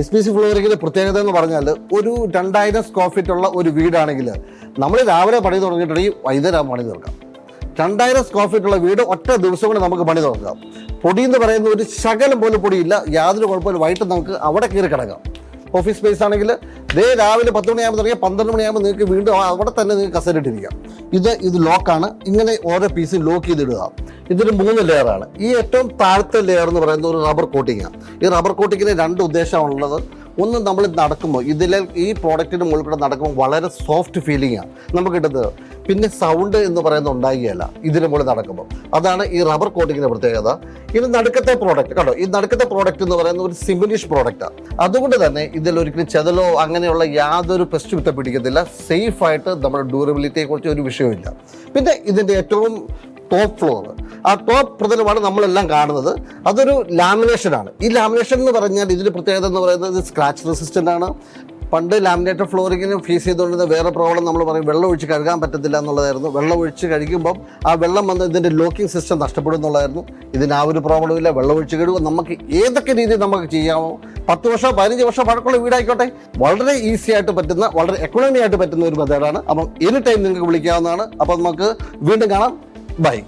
S P C ഫ്ലോറിങ്ങിന്റെ പ്രത്യേകത എന്ന് പറഞ്ഞാൽ ഒരു രണ്ടായിരം സ്ക്വയർ ഫീറ്റ് ഉള്ള ഒരു വീടാണെങ്കിൽ നമ്മൾ രാവിലെ പണി തുടങ്ങിയിട്ടുണ്ടെങ്കിൽ വൈകുന്നേരം പണി തീർക്കാം രണ്ടായിരം സ്ക്വയർ ഫീറ്റ് ഉള്ള വീട് ഒറ്റ ദിവസം കൊണ്ട് നമുക്ക് പണി തുടങ്ങാം. പൊടി എന്ന് പറയുന്ന ഒരു ശകലം പോലും പൊടിയില്ല. യാതൊരു കുഴപ്പമില്ല. വൈകിട്ട് നമുക്ക് അവിടെ കയറി കിടക്കാം. ഓഫീസ് സ്പേസ് ആണെങ്കിൽ ദേ രാവിലെ പത്ത് മണിയാകുമ്പോൾ തുടങ്ങിയ പന്ത്രണ്ട് മണിയാകുമ്പോൾ നിങ്ങൾക്ക് വീണ്ടും അവിടെ തന്നെ നിങ്ങൾക്ക് കസരിട്ടിരിക്കാം ഇത് ഇത് ലോക്കാണ് ഇങ്ങനെ ഓരോ പീസും ലോക്ക് ചെയ്തിടുക. ഇതൊരു മൂന്ന് ലെയറാണ് ഈ ഏറ്റവും താഴത്തെ ലെയർ എന്ന് പറയുന്നത് ഒരു റബ്ബർ കോട്ടിങ്ങാണ് ഈ റബ്ബർ കോട്ടിങ്ങിന് രണ്ട് ഉദ്ദേശമാണുള്ളത്. ഒന്ന് നമ്മൾ നടക്കുമ്പോൾ ഇതിലെ ഈ പ്രോഡക്റ്റിന് മുകളിൽ കൂടെ നടക്കുമ്പോൾ വളരെ സോഫ്റ്റ് ഫീലിംഗ് ആണ് നമുക്ക് കിട്ടുന്നത് പിന്നെ സൗണ്ട് എന്ന് പറയുന്നത് ഉണ്ടാകുകയല്ല ഇതിന് മുകളിൽ നടക്കുമ്പോൾ. അതാണ് ഈ റബ്ബർ കോട്ടിങ്ങിന്റെ പ്രത്യേകത. ഇനി നടുക്കത്തെ പ്രോഡക്റ്റ് കണ്ടോ? ഈ നടുക്കത്തെ പ്രോഡക്റ്റ് എന്ന് പറയുന്നത് ഒരു സിമിലിഷ് പ്രോഡക്റ്റാണ് അതുകൊണ്ട് തന്നെ ഇതിൽ ഒരിക്കലും ചെതലോ അങ്ങനെയുള്ള യാതൊരു വിത്ത പിടിക്കത്തില്ല. സേഫായിട്ട് നമ്മുടെ ഡ്യൂറബിലിറ്റിയെക്കുറിച്ച് ഒരു വിഷയമില്ല പിന്നെ ഇതിന്റെ ഏറ്റവും ടോപ്പ് ഫ്ലോർ ആ ടോപ്പ് പ്രതലമാണ് നമ്മളെല്ലാം കാണുന്നത്. അതൊരു ലാമിനേഷനാണ് ഈ ലാമിനേഷൻ എന്ന് പറഞ്ഞാൽ ഇതിന്റെ പ്രത്യേകത എന്ന് പറയുന്നത് സ്ക്രാച്ച് റെസിസ്റ്റന്റ് ആണ്. പണ്ട് ലാമിനേറ്റർ ഫ്ലോറിങ്ങിന് ഫീസ് ചെയ്തുകൊണ്ടിരുന്ന വേറെ പ്രോബ്ലം നമ്മൾ പറയും വെള്ളം ഒഴിച്ച് കഴുകാൻ പറ്റത്തില്ല എന്നുള്ളതായിരുന്നു. വെള്ളം ഒഴിച്ച് കഴിക്കുമ്പം ആ വെള്ളം വന്ന് ഇതിന്റെ ലോക്കിംഗ് സിസ്റ്റം നഷ്ടപ്പെടും എന്നുള്ളതായിരുന്നു. ഇതിന് ആ ഒരു പ്രോബ്ലം ഇല്ല. വെള്ളം ഒഴിച്ച് കഴുകും നമുക്ക് ഏതൊക്കെ രീതിയിൽ നമുക്ക് ചെയ്യാമോ? പത്ത് വർഷം പതിനഞ്ച് വർഷം പഴക്കമുള്ള വീടായിക്കോട്ടെ. വളരെ ഈസി ആയിട്ട് പറ്റുന്ന വളരെ എക്കണോമി ആയിട്ട് പറ്റുന്ന ഒരു മെത്തേഡാണ് അപ്പം എനി ടൈം നിങ്ങൾക്ക് വിളിക്കാവുന്നതാണ്. അപ്പം നമുക്ക് വീണ്ടും കാണാം. बाय